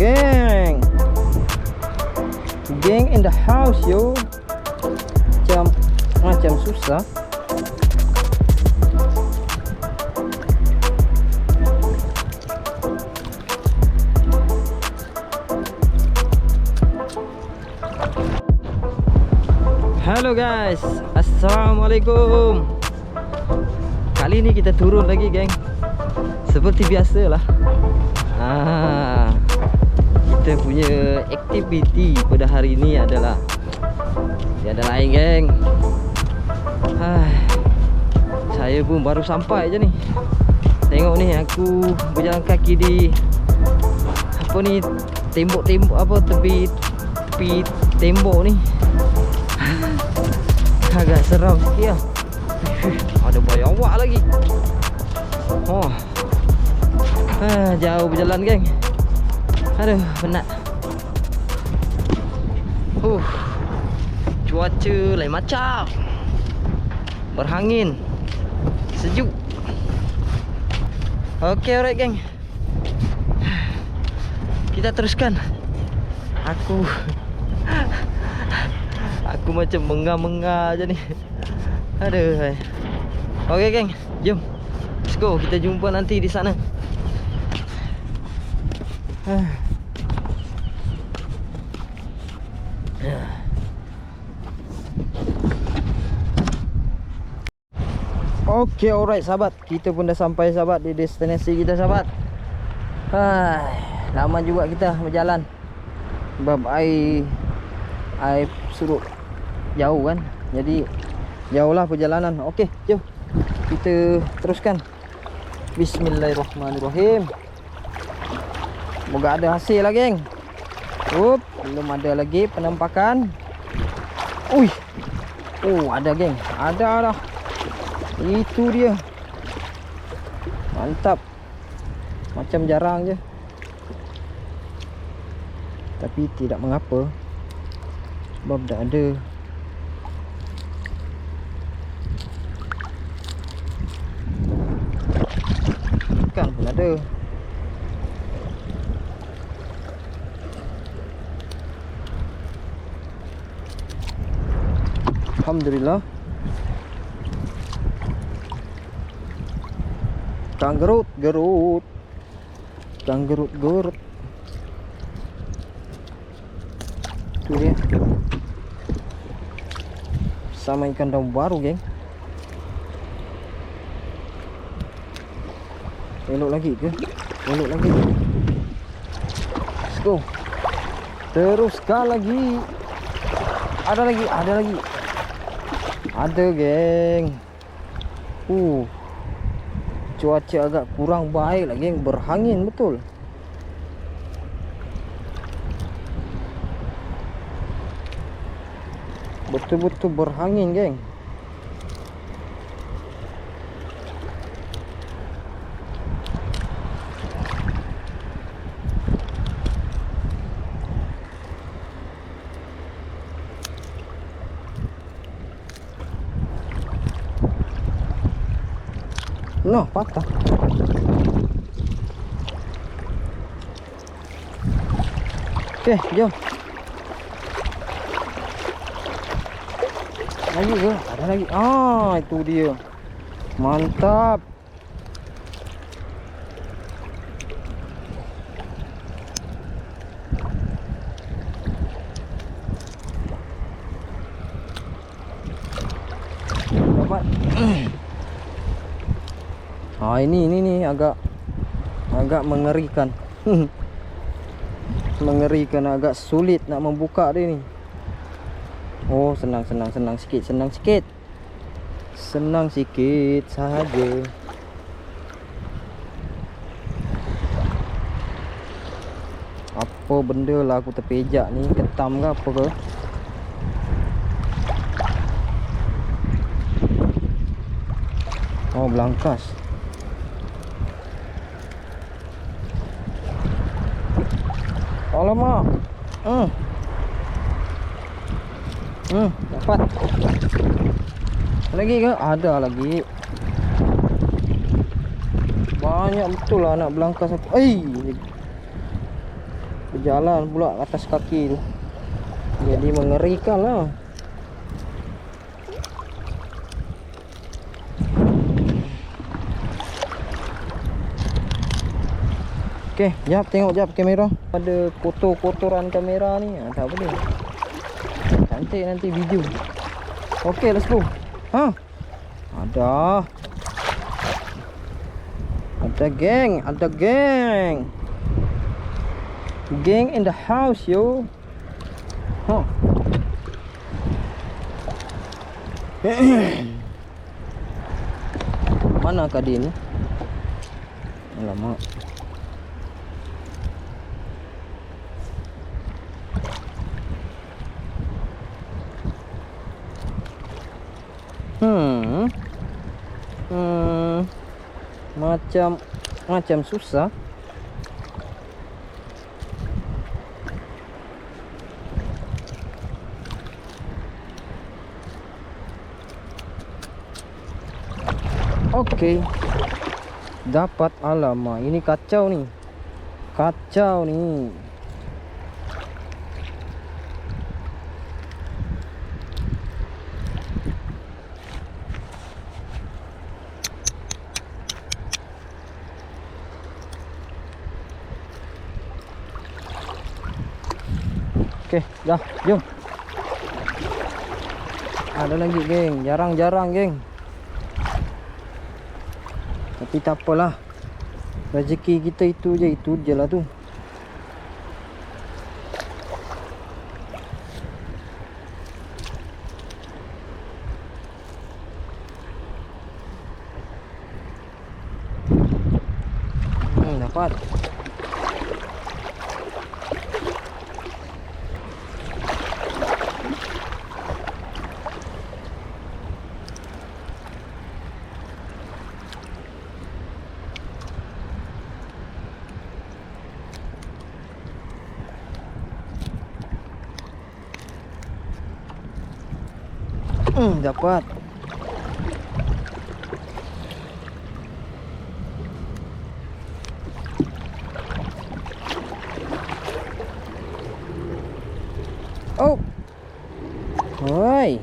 Ada geng. Geng in the house yo. Macam macam susah. Hello guys, Assalamualaikum Kali ni kita turun lagi geng Seperti biasa lah ah, Kita punya aktiviti pada hari ni adalah Tiada lain geng. Ah, Saya pun baru sampai je ni. Tengok ni aku berjalan kaki di Apa ni Tembok-tembok apa tepi Tepi tembok ni. Agak seram sikit lah. Ada bayawak lagi. Oh. Ah, Jauh berjalan geng Aduh penat. Uh, Cuaca lain macam. Berhangin. Sejuk. Okay alright geng. Kita teruskan. Aku. Aku macam mengar-mengar je ni. Aduh. Okay geng. Jom. Let's go. Kita jumpa nanti di sana Okay alright sahabat. Kita pun dah sampai sahabat Di destinasi kita sahabat. Hai, Lama juga kita berjalan. Sebab air Air surut Jauh kan? Jadi Jauh lah perjalanan. Okey jom. Kita teruskan. Bismillahirrahmanirrahim. Moga ada hasil lah geng Up, Belum ada lagi penampakan. Ui. Oh ada geng. Ada dah Itu dia. Mantap. Macam jarang je. Tapi tidak mengapa. Sebab dah ada. Ikan pun ada Alhamdulillah. Kang gerut. Gerut Kang gerut. Gerut Tu dia. Sama ikan daun baru geng. Elok lagi ke? Elok lagi. Let's go. Teruskan lagi. Ada lagi, ada lagi Ada geng. Uh. Cuaca agak kurang baik lah geng. Berhangin betul. Betul-betul berhangin geng Noh, patah. Okey, jom. Lagi ke? Ada lagi. Ah, itu dia. Mantap. Dapat. Ah ini ini ni agak agak mengerikan. mengerikan agak sulit nak membuka dia ni. Oh, senang senang senang sikit, senang sikit. Senang sikit sahaja. Apa benda lah aku terpejak ni Ketam ke apa ke Oh belangkas Alamak. Hmm Hmm dapat. Lagi ke? Ada lagi. Banyak betul lah nak belangkas aku Eh Berjalan pula atas kaki tu. Jadi mengerikan lah Okey, jap tengok jap kamera. Ada kotor-kotoran kamera ni. Ha, tak boleh. Cantik nanti video. Okey, let's go. Ha. Ada. Ada geng, ada geng. Geng in the house, yo. Ha. Mana ni? Alamak. Hmm. Hmm. Macam macam susah. Okey. Dapat alamak. Ini kacau ni. Kacau ni. Okey, dah, jom. Ada lagi, geng. Jarang-jarang, geng. Tapi tak apalah. Rezeki kita itu je, itu je lah tu. Hmm, dapat. Hmm, dapat. Oh. Hai.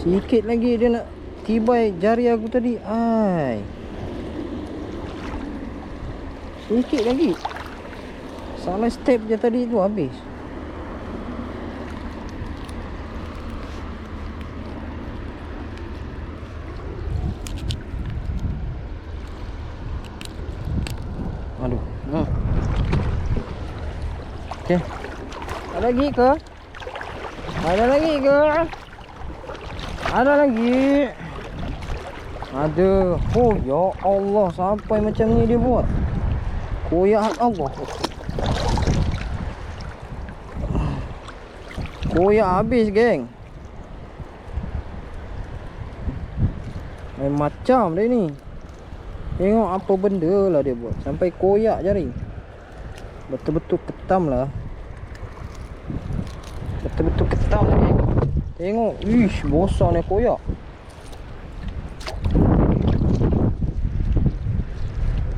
Sikit lagi dia nak tibai jari aku tadi. Ai. Sikit lagi. Salah step je tadi tu habis. Aduh. Hmm. Okey. Ada lagi ke? Ada lagi ke? Ada lagi. Ada. Oh ya Allah sampai macam ni dia buat. Koyak Allah. Koyak habis geng. Main macam dia ni. Tengok apa benda lah dia buat. Sampai koyak jari Betul-betul ketam lah. Betul-betul ketam lagi Tengok. Ish besar ni koyak.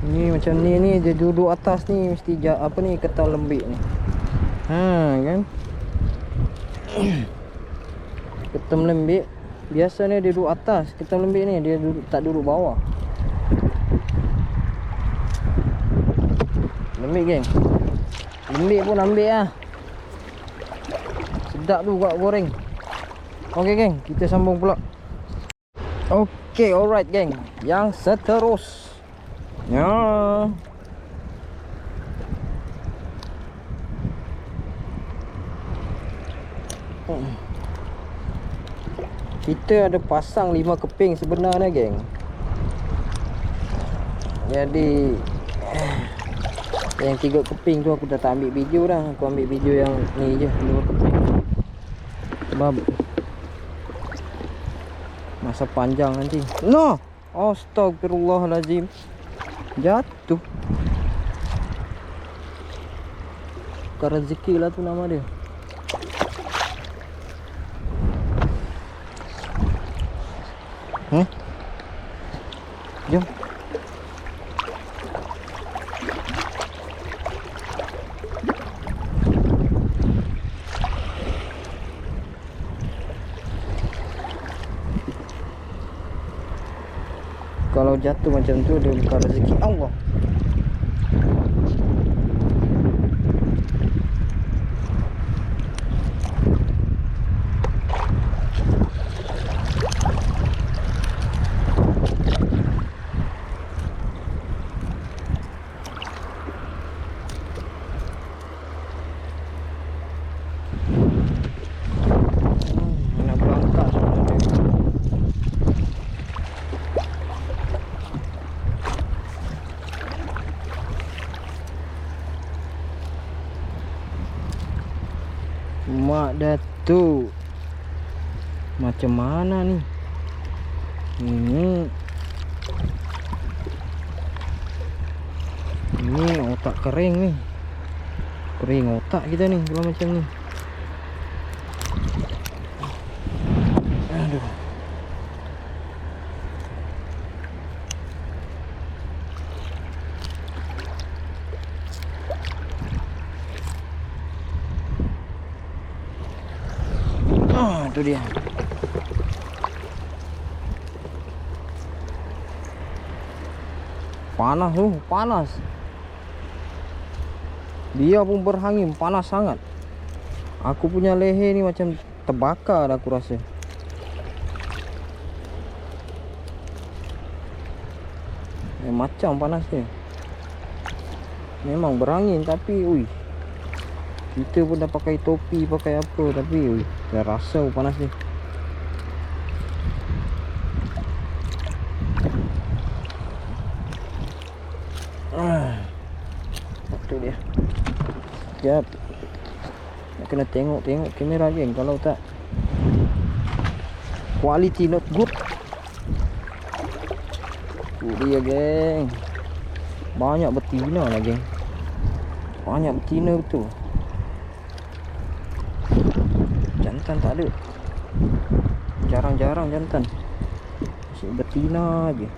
Ni macam ni ni Dia duduk atas ni Mesti ja, apa ni ketam lembik ni. Ha kan? Ketam lembik. Biasanya dia duduk atas Ketam lembik ni. Dia duduk, tak duduk bawah Lembik geng. Lembik pun ambil lah Sedap tu buat goreng. Ok geng. Kita sambung pula. Ok alright geng. Yang seterus. Ya. Kita ada pasang lima keping sebenarnya geng. Jadi Yang tiga keping tu aku dah tak ambil video dah. Aku ambil video yang ni je Dua keping. Sebab Masa panjang nanti. No! Astagfirullahalazim Jatuh. Bukan rezeki lah tu nama dia. Hmm? Kalau jatuh macam tu dia bukan rezeki Allah Macam mana ni? Ini. Ini otak kering ni. Kering otak kita ni Kalau macam ni. Aduh. Ah, tu dia. Panas tu, panas. Dia pun berangin, panas sangat. Aku punya leher ni macam terbakar aku rasa. Eh, macam panas dia. Memang berangin tapi ui. Kita pun dah pakai topi, pakai apa tapi ui, dah rasa panas ni. Ah. Tu dia. Sekejap. Nak kena tengok-tengok kamera geng kalau tak quality not good. Tu dia geng. Banyak betina lah geng. Banyak betina betul. Jantan tak ada. Jarang-jarang jantan. Asyik betina je.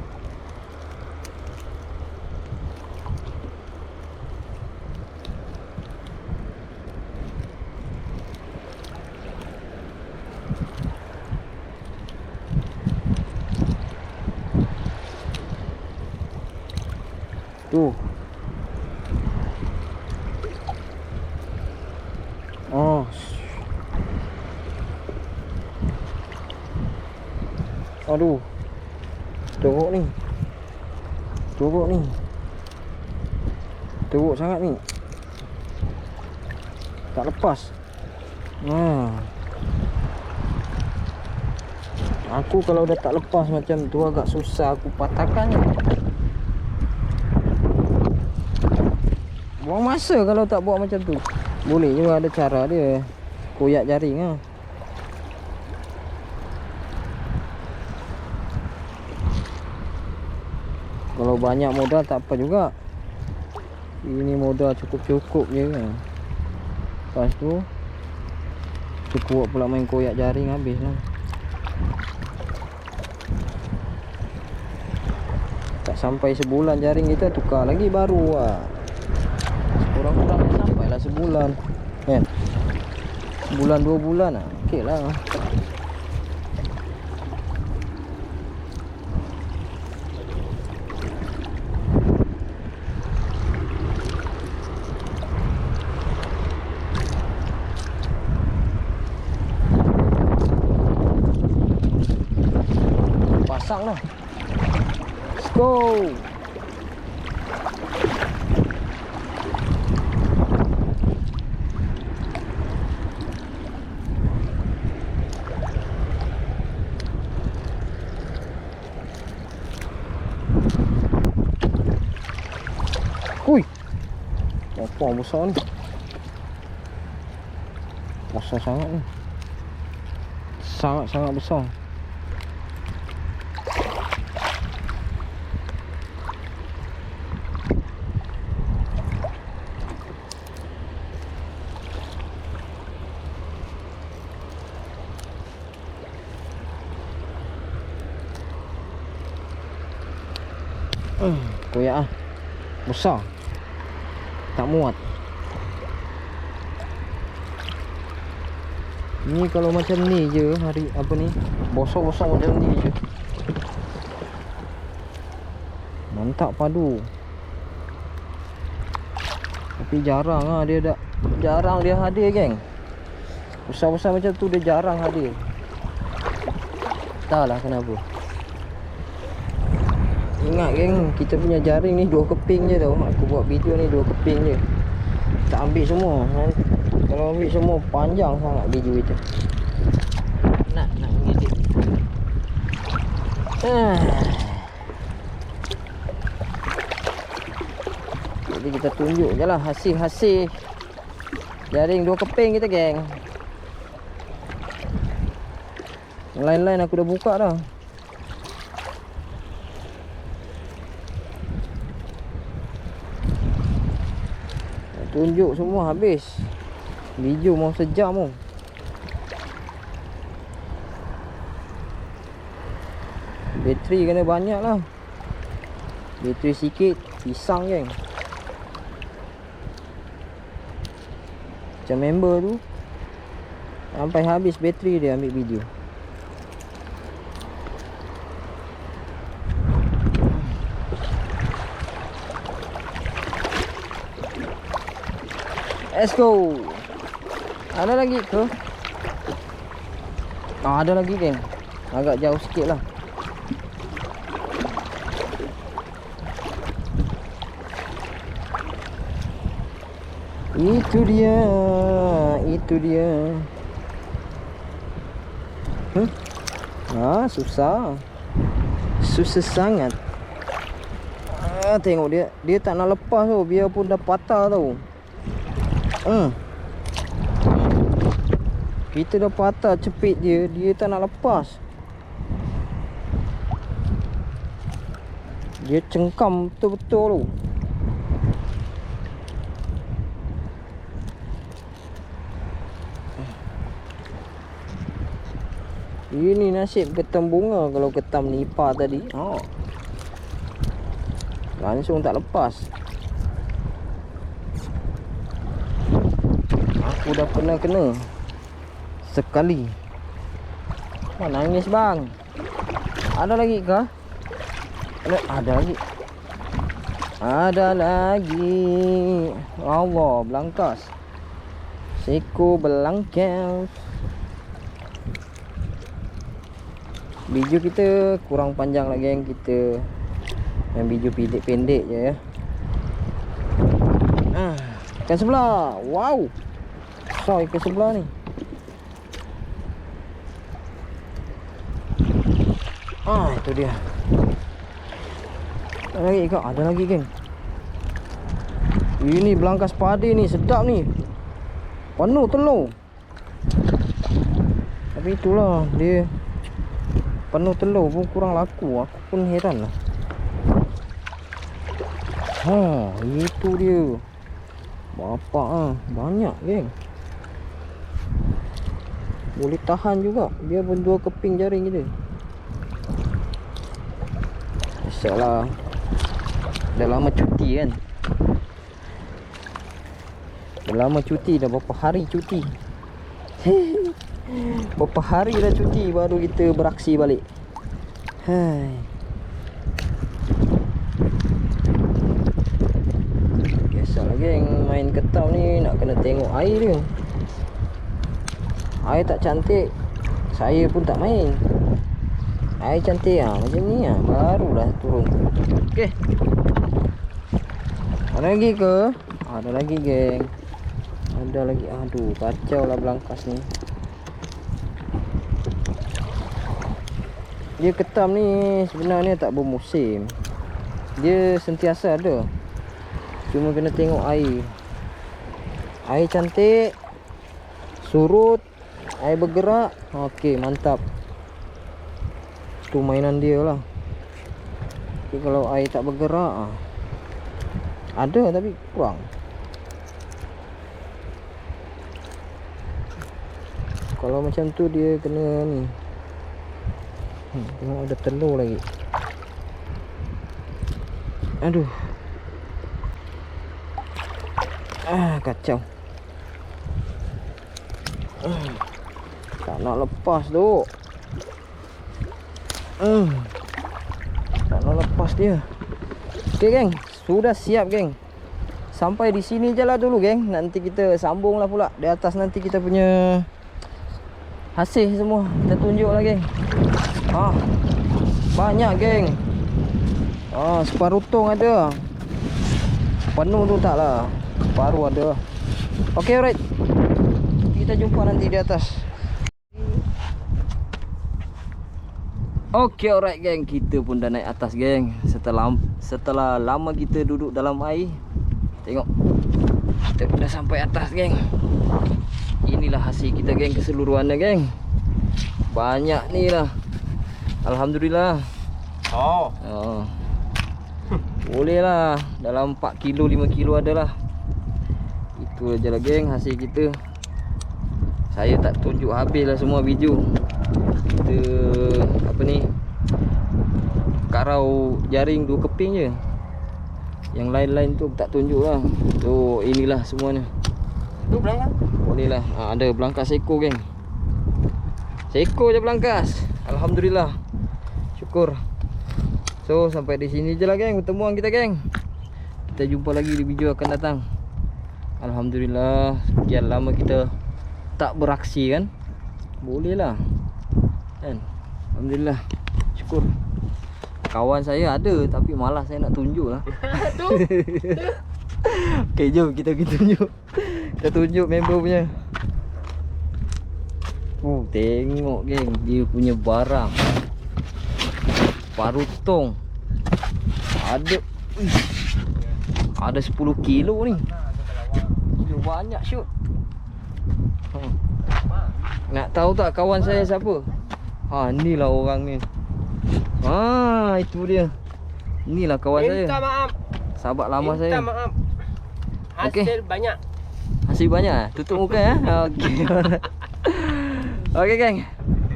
Tu. Oh. Aduh. Teruk ni. Teruk ni. Teruk sangat ni. Tak lepas. Ha. Aku kalau dah tak lepas macam tu agak susah aku patahkannya. Buang masa kalau tak buat macam tu. Boleh juga ada cara dia. Koyak jaring ah. Kalau banyak modal tak apa juga. Ini modal cukup-cukup je kan. Lepas tu cukup pula main koyak jaring habis lah. Tak sampai sebulan jaring kita tukar lagi baru lah. Kurang-kurang sampai lah sebulan Kan Sebulan dua bulan lah Okey lah Pasang lah Let's go Hui. Wah besar ni Besar sangat ni Sangat-sangat besar Hmm, koyak ah. Besar. Tak muat. Ni kalau macam ni je hari apa ni? Bosok-bosok macam ni je. Mantap padu. Tapi jarang ah dia dak jarang dia hadir geng. Besar-besar macam tu dia jarang hadir. Entahlah kenapa. Ingat geng, kita punya jaring ni dua keping je tau. Aku buat video ni dua keping je. Tak ambil semua. Kalau ambil semua panjang sangat video itu. Nak nak ngedit. Ah. Jadi kita tunjuk je lah hasil-hasil Jaring dua keping kita geng lain-lain aku dah buka dah Tunjuk semua habis. Video mau sejam tu Bateri kena banyak lah. Bateri sikit Pisang geng Macam member tu Sampai habis bateri dia ambil video Let's go. Ada lagi ke? Ah, ada lagi geng. Agak jauh sikit lah. Itu dia, itu dia. Hmm? Ah, susah. Susah sangat. Ah, tengok dia, dia tak nak lepas tu, biarpun dah patah tau. Hmm. Kita dah patah cepit dia, dia tak nak lepas. Dia cengkam betul-betul tu. Ini nasib ketam bunga kalau ketam nipah tadi. Oh. Langsung tak lepas. Aku dah pernah kena. Sekali. Wah nangis bang. Ada lagi ke? Ada, ada lagi. Ada lagi. Allah belangkas. Seko belangkas. Video kita kurang panjang lagi yang kita Yang video pendek-pendek je ya. Ah, ikan sebelah. Wow besar ikan sebelah ni? Ah itu dia. Ada lagi ikan Ada lagi geng. Ini belangkas padi ni Sedap ni. Penuh telur. Tapi itulah Dia Penuh telur pun kurang laku. Aku pun heran lah. Ha, itu dia. Bapak ah, banyak geng boleh tahan juga. Dia pun dua keping jaring kita Biasalah Dah lama cuti kan? Dah lama cuti Dah berapa hari cuti? Berapa hari dah cuti Baru kita beraksi balik. Hai. Biasalah geng. Main ketam ni Nak kena tengok air dia Air tak cantik Saya pun tak main Air cantik lah Macam ni lah Barulah turun Okey Ada lagi ke? Ada lagi geng Ada lagi Aduh kacau lah belangkas ni Dia ketam ni Sebenarnya tak bermusim Dia sentiasa ada Cuma kena tengok air Air cantik. Surut. Air bergerak. Okey, mantap. Tu mainan dia lah. Tapi kalau air tak bergerak ah. Ada tapi kurang. Kalau macam tu dia kena ni. Hmm, tengok ada telur lagi. Aduh. Ah, kacau. Ah, nak lepas tu. Hmm. Tak nak lepas dia. Okey geng, sudah siap geng. Sampai di sini je lah dulu geng. Nanti kita sambung lah pula. Di atas nanti kita punya hasil semua. Kita tunjuk lah geng. Ha. Banyak geng. Ah, separuh tong ada. Penuh tu tak lah. Separuh ada. Okey alright. Kita jumpa nanti di atas. Okey alright geng, kita pun dah naik atas geng. Setelah setelah lama kita duduk dalam air. Tengok. Kita pun dah sampai atas geng. Inilah hasil kita geng keseluruhannya geng. Banyak ni lah. Alhamdulillah. Oh. Oh. Boleh lah Dalam 4 kilo 5 kilo ada lah Itu aja lah geng hasil kita Saya tak tunjuk habis lah semua video Kita Apa ni Karau jaring dua keping je. Yang lain-lain tu tak tunjuk lah. So inilah semuanya. Tu belakang. Boleh lah. Ha, Ada belangkas seko geng. Seko je belangkas. Alhamdulillah. Syukur. So sampai di sini je lah geng Pertemuan kita geng. Kita jumpa lagi di video akan datang. Alhamdulillah. Sekian lama kita Tak beraksi kan? Boleh lah Kan? Alhamdulillah. Syukur. Kawan saya ada Tapi malas saya nak tunjuk lah. Tu. Okay jom kita pergi tunjuk. Kita tunjuk member punya. Oh tengok geng. Dia punya barang. Parutong Ada. Uish. Ada 10 kilo ni. Dia banyak shoot hmm. Nak tahu tak kawan saya siapa? Ha ni lah orang ni Ha itu dia Inilah kawan saya Minta maaf. Sahabat lama Minta saya maaf. Okey. Hasil banyak. Masih banyak eh? Tutup muka ya Okey Okey geng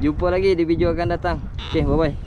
Jumpa lagi di video akan datang Okay bye bye